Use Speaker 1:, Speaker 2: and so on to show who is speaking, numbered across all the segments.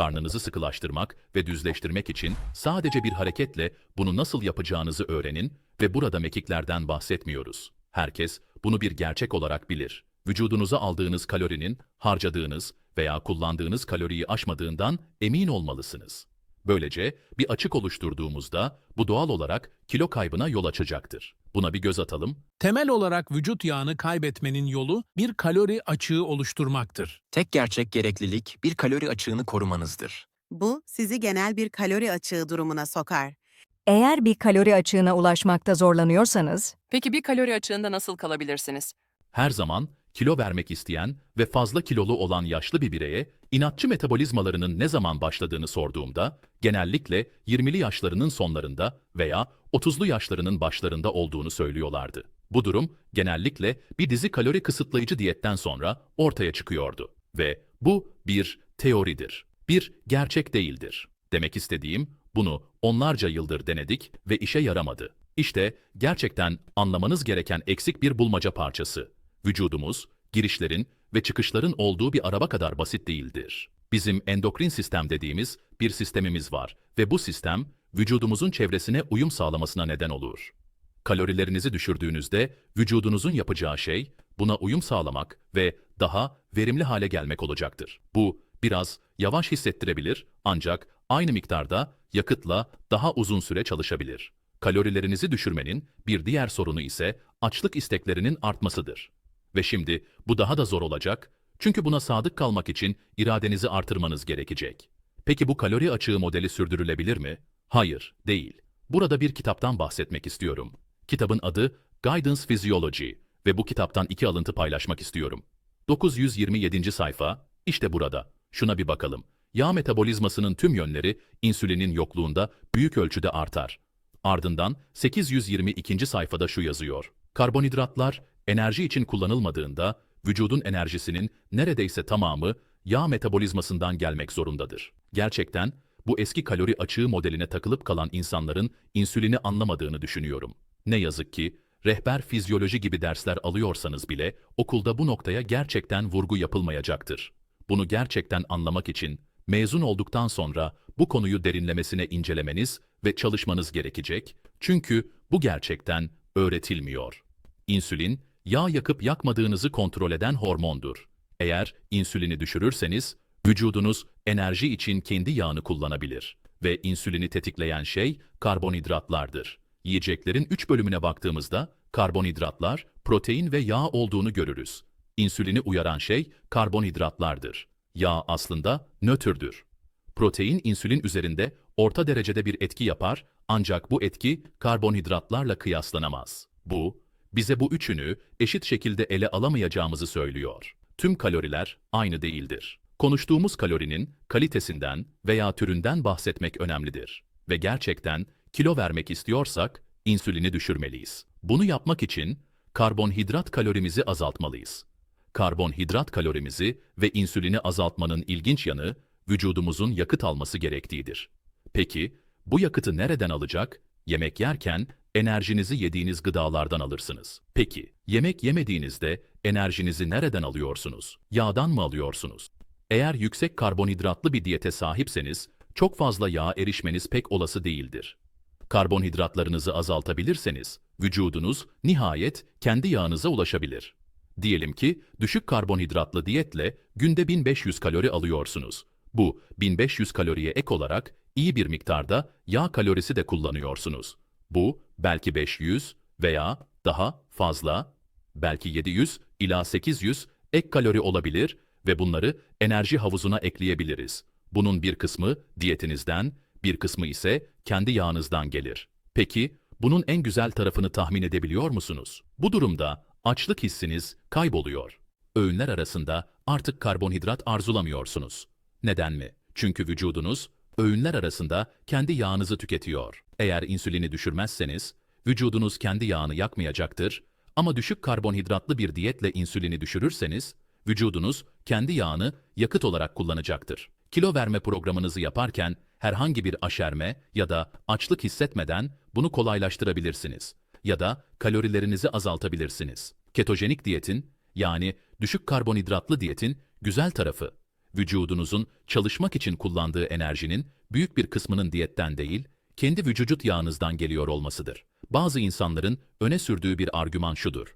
Speaker 1: Karnınızı sıkılaştırmak ve düzleştirmek için sadece bir hareketle bunu nasıl yapacağınızı öğrenin ve burada mekiklerden bahsetmiyoruz. Herkes bunu bir gerçek olarak bilir. Vücudunuza aldığınız kalorinin harcadığınız veya kullandığınız kaloriyi aşmadığından emin olmalısınız. Böylece bir açık oluşturduğumuzda bu doğal olarak kilo kaybına yol açacaktır. Buna bir göz atalım.
Speaker 2: Temel olarak vücut yağını kaybetmenin yolu bir kalori açığı oluşturmaktır.
Speaker 3: Tek gerçek gereklilik bir kalori açığını korumanızdır.
Speaker 4: Bu sizi genel bir kalori açığı durumuna sokar.
Speaker 5: Eğer bir kalori açığına ulaşmakta zorlanıyorsanız,
Speaker 6: Peki bir kalori açığında nasıl kalabilirsiniz?
Speaker 1: Her zaman kilo vermek isteyen ve fazla kilolu olan yaşlı bir bireye inatçı metabolizmalarının ne zaman başladığını sorduğumda genellikle 20'li yaşlarının sonlarında veya 30'lu yaşlarının başlarında olduğunu söylüyorlardı. Bu durum genellikle bir dizi kalori kısıtlayıcı diyetten sonra ortaya çıkıyordu ve bu bir teoridir. Bir gerçek değildir. Demek istediğim bunu onlarca yıldır denedik ve işe yaramadı. İşte gerçekten anlamanız gereken eksik bir bulmaca parçası. Vücudumuz, girişlerin ve çıkışların olduğu bir araba kadar basit değildir. Bizim endokrin sistem dediğimiz bir sistemimiz var ve bu sistem vücudumuzun çevresine uyum sağlamasına neden olur. Kalorilerinizi düşürdüğünüzde vücudunuzun yapacağı şey buna uyum sağlamak ve daha verimli hale gelmek olacaktır. Bu biraz yavaş hissettirebilir ancak aynı miktarda yakıtla daha uzun süre çalışabilir. Kalorilerinizi düşürmenin bir diğer sorunu ise açlık isteklerinin artmasıdır. Ve şimdi bu daha da zor olacak çünkü buna sadık kalmak için iradenizi artırmanız gerekecek. Peki bu kalori açığı modeli sürdürülebilir mi? Hayır, değil. Burada bir kitaptan bahsetmek istiyorum. Kitabın adı Guidance Physiology ve bu kitaptan iki alıntı paylaşmak istiyorum. 927. sayfa, işte burada. Şuna bir bakalım. Yağ metabolizmasının tüm yönleri insülinin yokluğunda büyük ölçüde artar. Ardından 822. sayfada şu yazıyor. Karbonhidratlar enerji için kullanılmadığında vücudun enerjisinin neredeyse tamamı yağ metabolizmasından gelmek zorundadır. Gerçekten bu eski kalori açığı modeline takılıp kalan insanların insülini anlamadığını düşünüyorum. Ne yazık ki rehber fizyoloji gibi dersler alıyorsanız bile okulda bu noktaya gerçekten vurgu yapılmayacaktır. Bunu gerçekten anlamak için mezun olduktan sonra bu konuyu derinlemesine incelemeniz ve çalışmanız gerekecek çünkü bu gerçekten öğretilmiyor. İnsülin, yağ yakıp yakmadığınızı kontrol eden hormondur. Eğer insülini düşürürseniz, vücudunuz enerji için kendi yağını kullanabilir ve insülini tetikleyen şey karbonhidratlardır. Yiyeceklerin üç bölümüne baktığımızda karbonhidratlar, protein ve yağ olduğunu görürüz. İnsülini uyaran şey karbonhidratlardır. Yağ aslında nötrdür. Protein insülin üzerinde orta derecede bir etki yapar ancak bu etki karbonhidratlarla kıyaslanamaz. Bu, bize bu üçünü eşit şekilde ele alamayacağımızı söylüyor. Tüm kaloriler aynı değildir. Konuştuğumuz kalorinin kalitesinden veya türünden bahsetmek önemlidir. Ve gerçekten kilo vermek istiyorsak insülini düşürmeliyiz. Bunu yapmak için karbonhidrat kalorimizi azaltmalıyız. Karbonhidrat kalorimizi ve insülini azaltmanın ilginç yanı vücudumuzun yakıt alması gerektiğidir. Peki bu yakıtı nereden alacak? Yemek yerken enerjinizi yediğiniz gıdalardan alırsınız. Peki yemek yemediğinizde enerjinizi nereden alıyorsunuz? Yağdan mı alıyorsunuz? Eğer yüksek karbonhidratlı bir diyete sahipseniz çok fazla yağ erişmeniz pek olası değildir. Karbonhidratlarınızı azaltabilirseniz vücudunuz nihayet kendi yağınıza ulaşabilir. Diyelim ki düşük karbonhidratlı diyetle günde 1500 kalori alıyorsunuz. Bu 1500 kaloriye ek olarak iyi bir miktarda yağ kalorisi de kullanıyorsunuz. Bu belki 500 veya daha fazla, belki 700 ila 800 ek kalori olabilir ve bunları enerji havuzuna ekleyebiliriz. Bunun bir kısmı diyetinizden, bir kısmı ise kendi yağınızdan gelir. Peki bunun en güzel tarafını tahmin edebiliyor musunuz? Bu durumda açlık hissiniz kayboluyor. Öğünler arasında artık karbonhidrat arzulamıyorsunuz. Neden mi? Çünkü vücudunuz öğünler arasında kendi yağınızı tüketiyor. Eğer insülini düşürmezseniz vücudunuz kendi yağını yakmayacaktır ama düşük karbonhidratlı bir diyetle insülini düşürürseniz vücudunuz kendi yağını yakıt olarak kullanacaktır. Kilo verme programınızı yaparken herhangi bir aşerme ya da açlık hissetmeden bunu kolaylaştırabilirsiniz ya da kalorilerinizi azaltabilirsiniz. Ketojenik diyetin yani düşük karbonhidratlı diyetin güzel tarafı Vücudunuzun çalışmak için kullandığı enerjinin büyük bir kısmının diyetten değil, kendi vücut yağınızdan geliyor olmasıdır. Bazı insanların öne sürdüğü bir argüman şudur.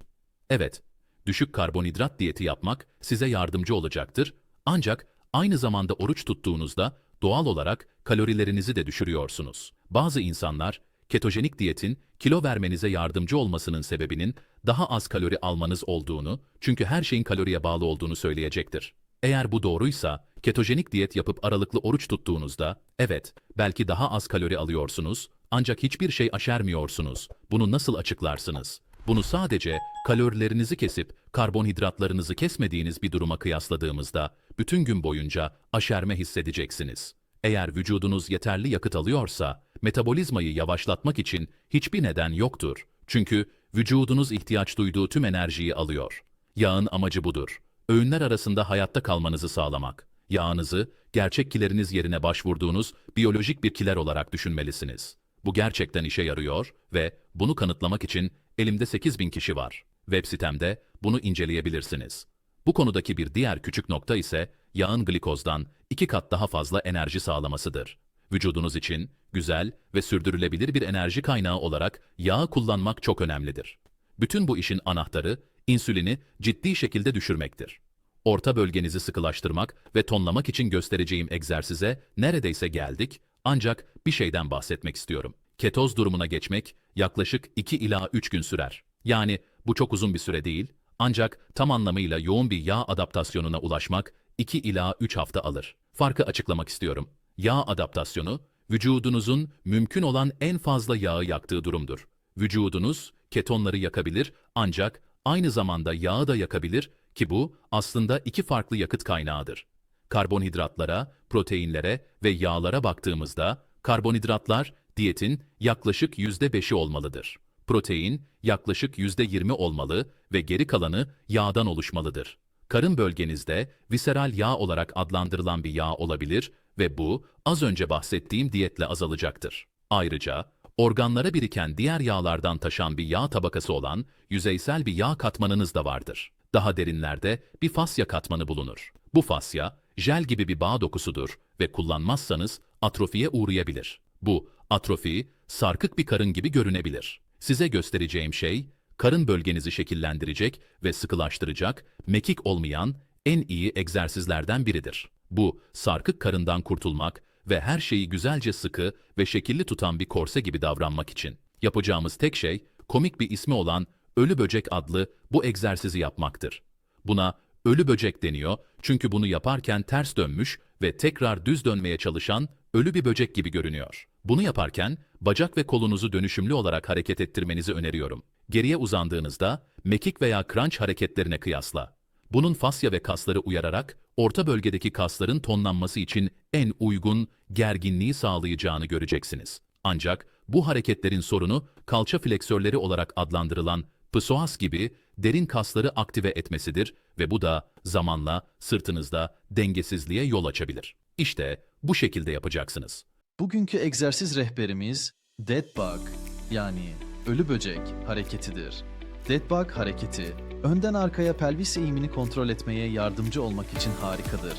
Speaker 1: Evet, düşük karbonhidrat diyeti yapmak size yardımcı olacaktır ancak aynı zamanda oruç tuttuğunuzda doğal olarak kalorilerinizi de düşürüyorsunuz. Bazı insanlar ketojenik diyetin kilo vermenize yardımcı olmasının sebebinin daha az kalori almanız olduğunu, çünkü her şeyin kaloriye bağlı olduğunu söyleyecektir. Eğer bu doğruysa, ketojenik diyet yapıp aralıklı oruç tuttuğunuzda, evet, belki daha az kalori alıyorsunuz, ancak hiçbir şey aşermiyorsunuz. Bunu nasıl açıklarsınız? Bunu sadece kalorilerinizi kesip karbonhidratlarınızı kesmediğiniz bir duruma kıyasladığımızda bütün gün boyunca aşerme hissedeceksiniz. Eğer vücudunuz yeterli yakıt alıyorsa, metabolizmayı yavaşlatmak için hiçbir neden yoktur. Çünkü vücudunuz ihtiyaç duyduğu tüm enerjiyi alıyor. Yağın amacı budur. Öğünler arasında hayatta kalmanızı sağlamak. Yağınızı, gerçek kileriniz yerine başvurduğunuz biyolojik bir kiler olarak düşünmelisiniz. Bu gerçekten işe yarıyor ve bunu kanıtlamak için elimde 8000 kişi var. Web sitemde bunu inceleyebilirsiniz. Bu konudaki bir diğer küçük nokta ise yağın glikozdan iki kat daha fazla enerji sağlamasıdır. Vücudunuz için güzel ve sürdürülebilir bir enerji kaynağı olarak yağ kullanmak çok önemlidir. Bütün bu işin anahtarı insülini ciddi şekilde düşürmektir. Orta bölgenizi sıkılaştırmak ve tonlamak için göstereceğim egzersize neredeyse geldik ancak bir şeyden bahsetmek istiyorum. Ketoz durumuna geçmek yaklaşık 2 ila 3 gün sürer. Yani bu çok uzun bir süre değil ancak tam anlamıyla yoğun bir yağ adaptasyonuna ulaşmak 2 ila 3 hafta alır. Farkı açıklamak istiyorum. Yağ adaptasyonu, vücudunuzun mümkün olan en fazla yağı yaktığı durumdur. Vücudunuz ketonları yakabilir ancak aynı zamanda yağı da yakabilir ki bu aslında iki farklı yakıt kaynağıdır. Karbonhidratlara, proteinlere ve yağlara baktığımızda karbonhidratlar diyetin yaklaşık %5'i olmalıdır. Protein yaklaşık %20 olmalı ve geri kalanı yağdan oluşmalıdır. Karın bölgenizde viseral yağ olarak adlandırılan bir yağ olabilir ve bu az önce bahsettiğim diyetle azalacaktır. Ayrıca organlara biriken diğer yağlardan taşan bir yağ tabakası olan yüzeysel bir yağ katmanınız da vardır. Daha derinlerde bir fasya katmanı bulunur. Bu fasya, jel gibi bir bağ dokusudur ve kullanmazsanız atrofiye uğrayabilir. Bu atrofi, sarkık bir karın gibi görünebilir. Size göstereceğim şey, karın bölgenizi şekillendirecek ve sıkılaştıracak, mekik olmayan en iyi egzersizlerden biridir. Bu, sarkık karından kurtulmak ve her şeyi güzelce sıkı ve şekilli tutan bir korse gibi davranmak için. Yapacağımız tek şey, komik bir ismi olan ölü böcek adlı bu egzersizi yapmaktır. Buna ölü böcek deniyor çünkü bunu yaparken ters dönmüş ve tekrar düz dönmeye çalışan ölü bir böcek gibi görünüyor. Bunu yaparken bacak ve kolunuzu dönüşümlü olarak hareket ettirmenizi öneriyorum. Geriye uzandığınızda mekik veya crunch hareketlerine kıyasla. Bunun fasya ve kasları uyararak orta bölgedeki kasların tonlanması için en uygun gerginliği sağlayacağını göreceksiniz. Ancak bu hareketlerin sorunu kalça fleksörleri olarak adlandırılan psoas gibi derin kasları aktive etmesidir ve bu da zamanla sırtınızda dengesizliğe yol açabilir. İşte bu şekilde yapacaksınız.
Speaker 7: Bugünkü egzersiz rehberimiz Dead Bug yani ölü böcek hareketidir. Dead Bug hareketi önden arkaya pelvis eğimini kontrol etmeye yardımcı olmak için harikadır.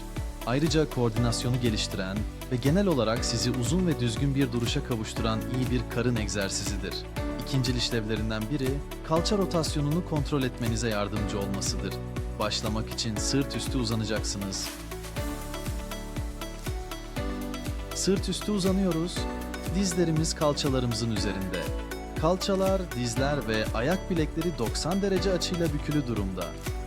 Speaker 7: Ayrıca koordinasyonu geliştiren ve genel olarak sizi uzun ve düzgün bir duruşa kavuşturan iyi bir karın egzersizidir. İkincil işlevlerinden biri kalça rotasyonunu kontrol etmenize yardımcı olmasıdır. Başlamak için sırt üstü uzanacaksınız. Sırt üstü uzanıyoruz. Dizlerimiz kalçalarımızın üzerinde. Kalçalar, dizler ve ayak bilekleri 90 derece açıyla bükülü durumda.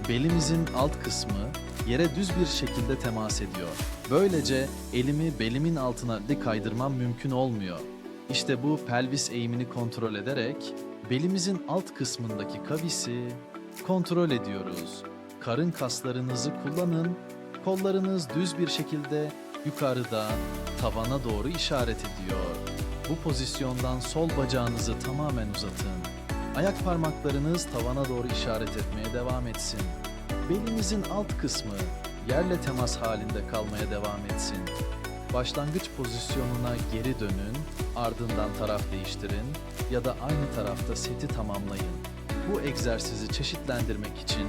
Speaker 7: Belimizin alt kısmı yere düz bir şekilde temas ediyor. Böylece elimi belimin altına dik kaydırmam mümkün olmuyor. İşte bu pelvis eğimini kontrol ederek belimizin alt kısmındaki kavisi kontrol ediyoruz. Karın kaslarınızı kullanın. Kollarınız düz bir şekilde yukarıda tavana doğru işaret ediyor. Bu pozisyondan sol bacağınızı tamamen uzatın. Ayak parmaklarınız tavana doğru işaret etmeye devam etsin. Belinizin alt kısmı yerle temas halinde kalmaya devam etsin. Başlangıç pozisyonuna geri dönün, ardından taraf değiştirin ya da aynı tarafta seti tamamlayın. Bu egzersizi çeşitlendirmek için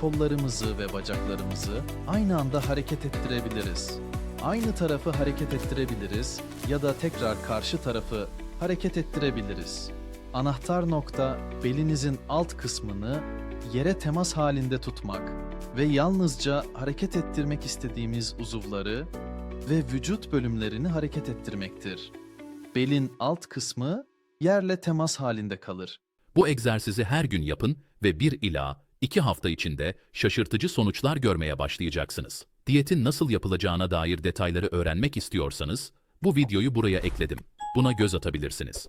Speaker 7: kollarımızı ve bacaklarımızı aynı anda hareket ettirebiliriz. Aynı tarafı hareket ettirebiliriz ya da tekrar karşı tarafı hareket ettirebiliriz. Anahtar nokta belinizin alt kısmını yere temas halinde tutmak ve yalnızca hareket ettirmek istediğimiz uzuvları ve vücut bölümlerini hareket ettirmektir. Belin alt kısmı yerle temas halinde kalır.
Speaker 1: Bu egzersizi her gün yapın ve 1 ila 2 hafta içinde şaşırtıcı sonuçlar görmeye başlayacaksınız. Diyetin nasıl yapılacağına dair detayları öğrenmek istiyorsanız bu videoyu buraya ekledim. Buna göz atabilirsiniz.